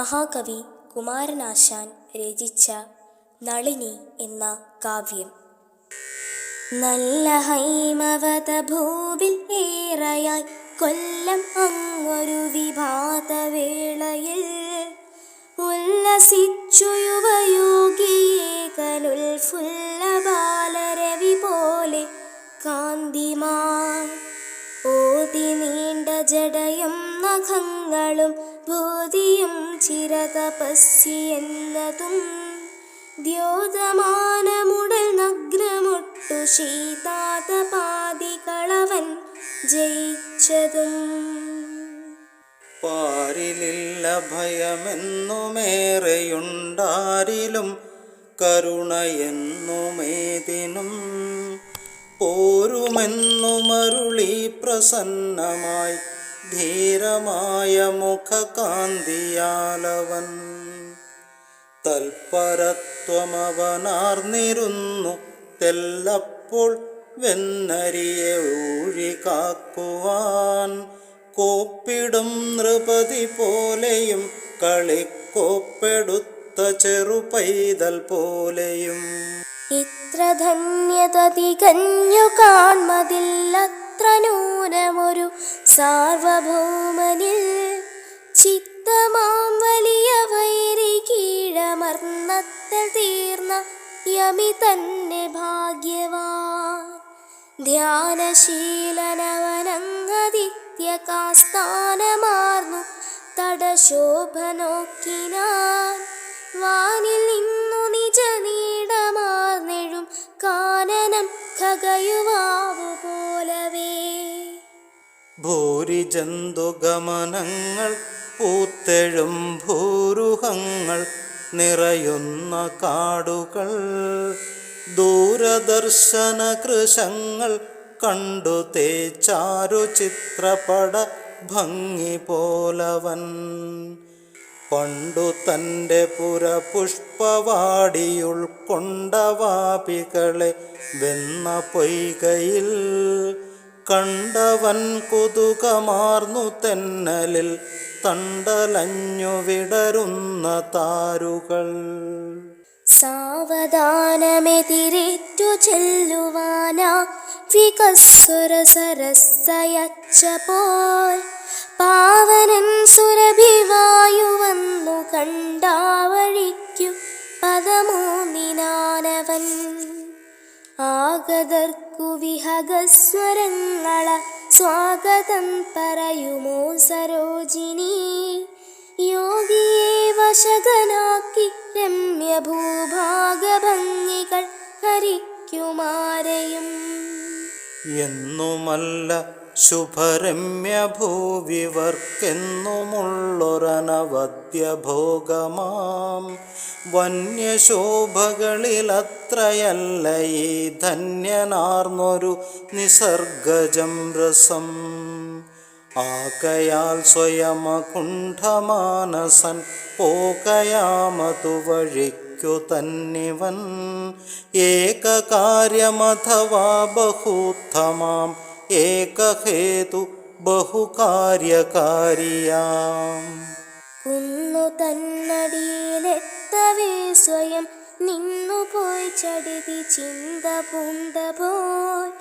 മഹാകവി കുമാരനാശാൻ രചിച്ച നളിനി എന്ന കാവ്യം. നല്ല ഹൈമവത ഭൂവിൽ ഏറയായി കൊല്ലം അങ്ങൊരു വിഭാത വേളയിൽ ഉല്ലസിച്ചു യുവയോഗിയേകനുൽഫുല്ല ബാലരവി പോലെ കാന്തിമാൻ. ഓതി നീണ്ട ജടയും നഖങ്ങളും ബോധിയും ചിരതപസ്സി എന്നതും ദ്യോതമാനമുടൽ നഗ്നമൊട്ടു ശീതാതപാതികളവൻ ജയിച്ചതും. പാരിലില്ല ഭയമെന്നുമേറെയുണ്ടാരിലും കരുണയെന്നുമേതിനും പോരുമെന്നുമരുളി പ്രസന്നമായി ധീരമായ മുഖകാന്തിയാലവൻ തൽപരത്വമവനാർന്നിരുന്നു തെല്ലപ്പോൾ വെന്നരിയെ ഊഴികാക്കുവാൻ കോപ്പിടും നൃപതി പോലെയും കളിക്കോപ്പെടുത്ത ചെറുപൈതൽ പോലെയും ഇത്ര ധന്യത തികഞ്ഞു നൂനമൊരു സാർവഭൗമനിൽ ചിത്തമാം വലിയ വൈരി കീഴമർന്നത്തൽ തീർന്ന യമി തന്നെ ഭാഗ്യവാൻ. ധ്യാനശീലനവനങ്ങതിത്യ കാസ്ഥാനമാർന്നു തടശോഭ നോക്കിനാൻ. വാനിൽ നിന്നു നിജ നീടമാർന്നെഴും കാനനം ഖകയുവാവുപോ ഭൂരിജന്തുഗമനങ്ങൾ പൂത്തെഴും ഭൂരുഹങ്ങൾ നിറയുന്ന കാടുകൾ. ദൂരദർശന കൃശങ്ങൾ കണ്ടു തേച്ചാരു ചിത്രപട ഭംഗി പോലവൻ. പണ്ടു തന്റെ പുരപുഷ്പവാടിയുൾക്കൊണ്ട വാപികളെ വെന്ന പൊയ്കയിൽ കണ്ടവൻ കുതുകമാർന്നു തെന്നലിൽ തണ്ടലഞ്ഞു വിടരുന്ന താരുകൾ. സാവധാനമെതിരേറ്റു ചെല്ലുവാനാ വികസ്വര സരസയച്ച പോൽ. പാവനൻ സുരഭിവായു വന്നു കണ്ടാവഴിക്കു പദമൂന്നിനാനവൻ ആഗതർക്കു വിഹഗസ്വരങ്ങള സ്വാഗതം പറയുമോ സരോജിനി? യോഗിയെ വശകനാക്കി രമ്യഭൂഭാഗഭംഗികൾ ഹരിക്കുമാരയും. എന്നുമല്ല ശുഭരമ്യ ഭൂവിവർക്കെന്നുമുള്ളൊരനവദ്യ ഭോഗമാം വന്യശോഭകളിലത്രയല്ല ഈ ധന്യനാർന്നൊരു നിസർഗജം രസം. ആകയാൽ സ്വയമകുണ്ഠമാനസൻ പോകയാമതു വഴിക്കു തന്നിവൻ ഏകകാര്യമഥവാ ബഹൂത്തമാം ഏകഹേതു ബഹുകാര്യകാരിയാം. കുന്നു തന്നടിയിലെത്തവേ സ്വയം നിന്നു പോയി ചടിതി ചിന്ത പൂണ്ട പോൽ.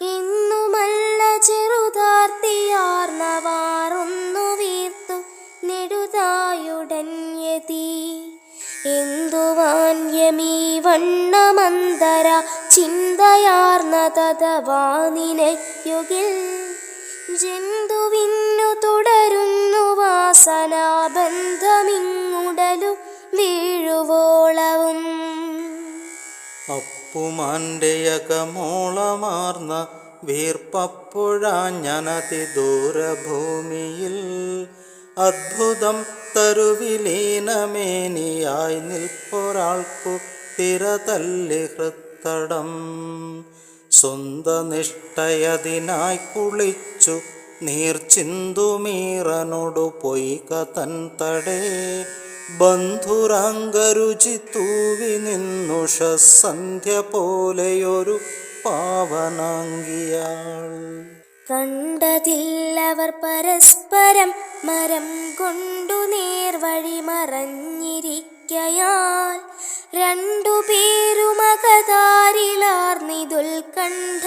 ഇന്നുമല്ല ചെറുതാർത്തിയാർന്നവാറൊന്നു വീർത്തു നെടുതായുടന്യതി എന്തുവാന്യമീ വണ്ണമന്തര ചിന്തയാർന്ന തഥവാ നിനയ്ക്കുകിൽ ജന്തുവിന്നു തുടരുന്നു വാസനാബന്ധമിങ്ങുടലു വീഴുവോളവും. അപ്പുമാന്റെയകമോളമാർന്ന വീർപ്പപ്പുഴാഞ്ഞനതി ദൂരഭൂമിയിൽ അദ്ഭുതം തരുവിലീനമേനിയായി നിൽപ്പൊരാൾക്കു തിരതല്ലി ഹൃത്തടം. സ്വന്ത നിഷ്ഠയതിനായി കുളിച്ചു നീർച്ചിന്തുമീറനോടു പൊയ്ക തൻ തടേ. ബന്ധുരാംഗരുചി തൂവി നിന്നുഷ സന്ധ്യ പോലെയൊരു പാവനാങ്കിയാൾ. കണ്ടതില്ലവർ പരസ്പരം മരം കൊണ്ടു നേർവഴി മറഞ്ഞിരിക്കയാൽ രണ്ടുപേരുമകതാരിലാർന്നിതുൽക്കണ്ഠ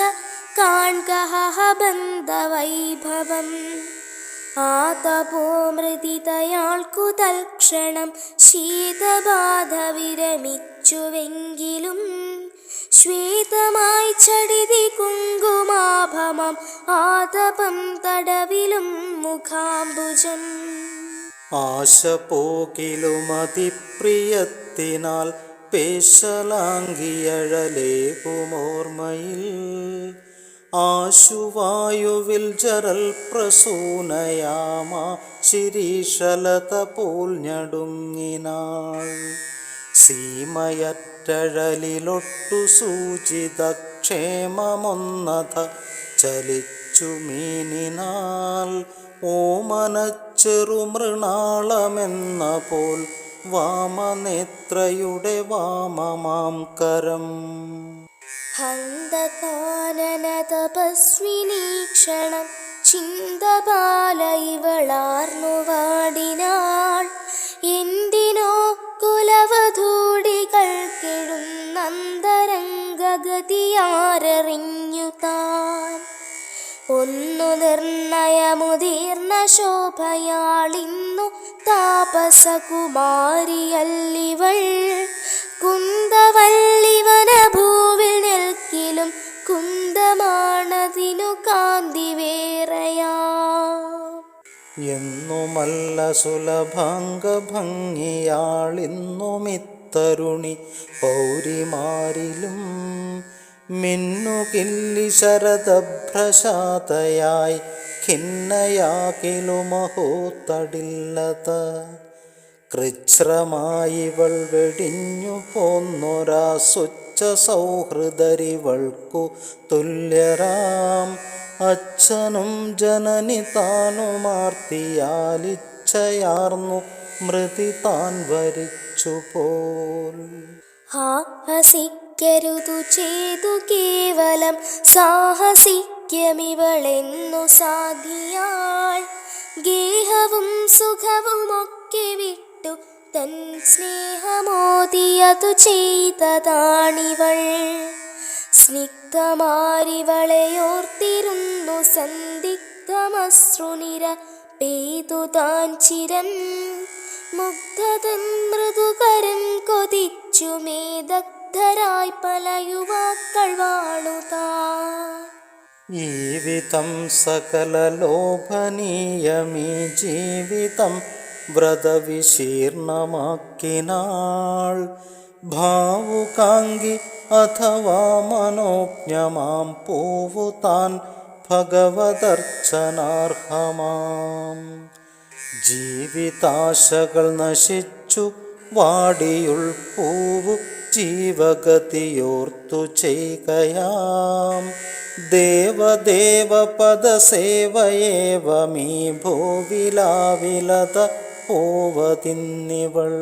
കാൺകഹബന്ധവൈഭവം ആതപോമൃതിതയാൾക്കു തൽക്ഷണം ശീതബാധ വിരമിച്ചുവെങ്കിലും ശ്വേതമായി ചടിതി കുങ്കുമാഭമം ആതപം തടവിലും മുഖാംബുജം. ആശ പോകിലുമതിപ്രിയത്തിനാൽ പേശലാങ്കിയഴലേകുമോർമ്മയിൽ ആശുവായുവിൽ ജരൽ പ്രസൂനയാമാ ശിരീഷലത പോൽ ഞടുങ്ങിനാൾ. സീമയറ്റഴലിലൊട്ടു സൂചിത ക്ഷേമമൊന്നത ചലിച്ചു മീനിനാൽ ഓമനച്ചെറുമൃണാളമെന്ന പോൽ വാമനേത്രയുടെ വാമമാം കരം. ഹന്തകാനന തപസ്വിനീക്ഷണം ചിന്തപാല വാടിനാൾ. എന്തിനോ കുലവധൂടികൾക്കെഴുന്നന്തരംഗഗതിയാരറിഞ്ഞു താൻ. ഒന്നു നിർണയമുതിർന്ന ശോഭയാളിന്നു താപസകുമാരിയല്ലിവൾ. കുന്തവല്ലിവന ഭൂവിൽ നിൽക്കിലും കുന്തമാണതിനു കാന്തി വേറയാ എന്നുമല്ല സുലഭാംഗഭംഗിയാളിന്നുമിത്തരുണി പൗരിമാരിലും മിന്നുകില്ലി ശരദഭ്രശാതയായി ഖിന്നയാകിലുമഹോ തടില്ലത കൃച്ഛ്രമായിവൾ വെടിഞ്ഞു പോന്നൊരാ സ്വച്ഛ സൗഹൃദരിവൾക്കു തുല്യരാം. അച്ഛനും ജനനി താനുമാർത്തിയാലിച്ഛയാർന്നു മൃതി താൻ വരിച്ചു പോൽ ഹാഹസിക്കരുതു ചെയ്തു കേവലം സാഹസിക്യമിവളെന്നു സാധിയാൾ ഗേഹവും സുഖവുമൊക്കെ വിട്ടു തൻ സ്നേഹമോദിയതു ചെയ്തതാണിവൾ. സ്നിഗ്ധമാരിവളെയോർത്തിരുന്നു സന്ദിഗ്ധമശ്രുനിര പെയ്തു ചിരം. മുഗ്ധതൻ മൃദുകരം കൊതിച്ചു മേദഗ്ധരായി പല യുവാക്കൾ വാണുതാൻ ജീവിതം സകല ലോഭനീയമീ ജീവിതം വ്രതവിശീർണമാക്കിനാൾ. ഭാവുകാങ്കി അഥവാ മനോജ്ഞമാം പൂവു താൻ ഭഗവതർച്ചനാർഹമാം ജീവിതാശകൾ നശിച്ചു വാടിയുൾ പൂവു ജീവഗതിയോർത്തു ചെയ്കയാം ദേവദേവപദസേവയേവമീ ഭൂവിലാവിലത പോവതിന്നിവൾ।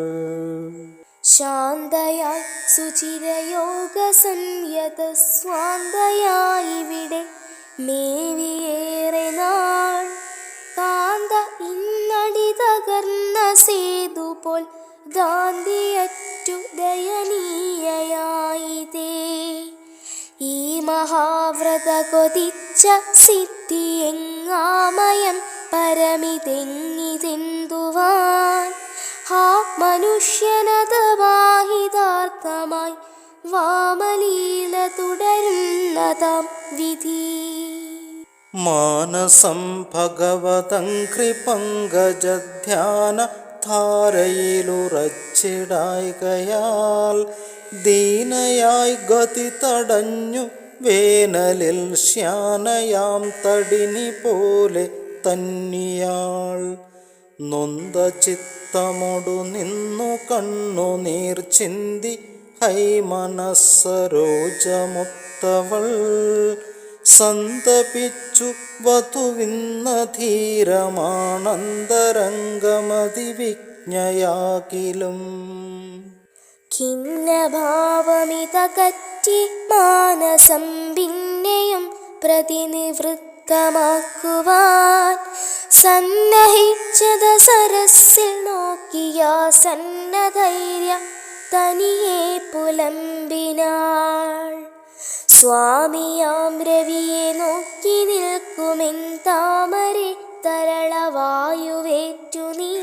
ശാന്തയായി സുചിരയോഗ സംയത സ്വാന്തയായിവിടെ മേവിയേറെ നാൾ. കാന്ത ഇന്നടി തകർന്ന സേതുപോൽ ഗാന്ധിയറ്റു ദയനീയയായിതേ. ഈ മഹാവ്രത കൊതിച്ച സിദ്ധിയെങ്ങാമയം പരമിതെങ്ങിതെന്തുവാൻ? ഹാ മനുഷ്യനതവാഹിതാർത്ഥമായി വാമലീല തുടരുന്നതാം വിധി. മാനസം ഭഗവതങ്കൃപങ്കജധ്യാന ധാരയിലുറച്ചിടായികയാൽ ദീനയായി ഗതി തടഞ്ഞു വേനലിൽ ശ്യാനയാം തടിനി പോലെ തന്നിയാൾ. നൊന്ത ചിത്തമൊടു നിന്നു കണ്ണു നീർ ചിന്തി ഹൈമനസ്സരോജമുത്തവൾ സന്തപിച്ചു വധുവിന്ന ധീരമാണന്തരംഗമതി വിജ്ഞയാകിലും ഖിന്നഭാവമിതകറ്റി മാനസം പിന്നെയും പ്രതിനിവൃത്തമാക്കുവാൻ സന്നഹിച്ചത സരസിൽ നോക്കിയ സന്നധൈര്യ തനിയെ പുലമ്പിനാൾ. സ്വാമിയാം രവിയെ നോക്കി നിൽക്കുമെൻ താമരെ തരളവായുവേറ്റു നീ.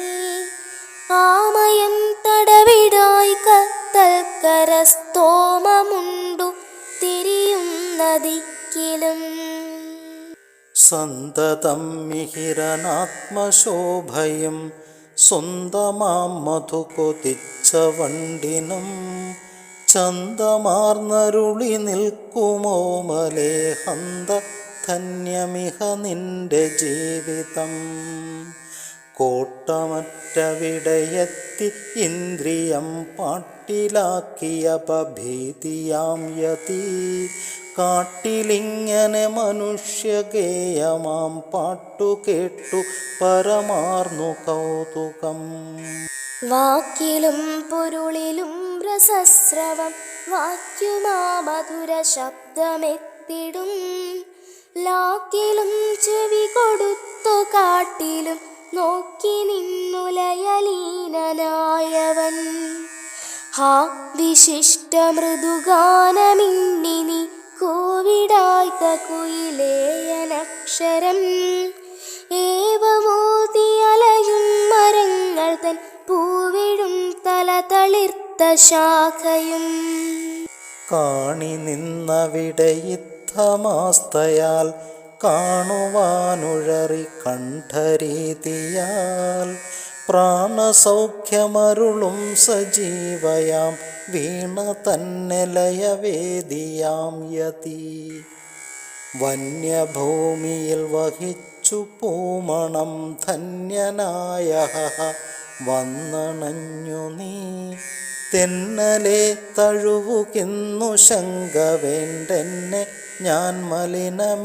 ആമയം തടവിടായി കത്തൽക്കരസ്തോമമുണ്ടു തിരിയും ദിക്കിലും സന്തതം മിഹിരനാത്മശോഭയും സ്വന്തമാം മധു കൊതിച്ച വണ്ടിനും ചന്തമാർന്നരുളി നിൽക്കുമോ മലേഹന്ത ധന്യമിഹ നിന്റെ ജീവിതം. കോട്ടമറ്റവിടയെത്തി ഇന്ദ്രിയം പാട്ടിലാക്കിയ പഭീതിയാം യതി. കാട്ടിലിങ്ങനെ മനുഷ്യഗേയമാം പാട്ടു കേട്ടു പരമാർന്നു കൗതുകം. വാക്കിലും പൊരുളിലും രസസ്രവം വാക്യുമാ മധുര ശബ്ദമെത്തിടും ലാക്കിലും ചെവി കൊടുത്തു കാട്ടിലും നോക്കി നിന്നുലയലീനനായവൻ. ഹാ വിശിഷ്ട മൃദുഗാനമിന്നിനി കോവിടായ്ക കുയിലേയനക്ഷരം ഏവമോതി മരങ്ങൾ തൻ പൂവിടും തല തളിർത്ത ശാഖയും. കാണി നിന്നവിടെ യുദ്ധമാസ്തയാൽ കാണുവാനുഴറി കണ്ഠരീതിയാൽ പ്രാണസൗഖ്യമരുളും സജീവയാം. വീണ തന്നെ ലയവേദിയാം യതി. വന്യഭൂമിയിൽ വഹിച്ചു പൂമണം ധന്യനായ വന്നണഞ്ഞു നീ. തെന്നലെ തഴുവുകിന്നു ശങ്ക വേണ്ടെന്നെ ഞാൻ മലിനമേനിയല്ലടോ.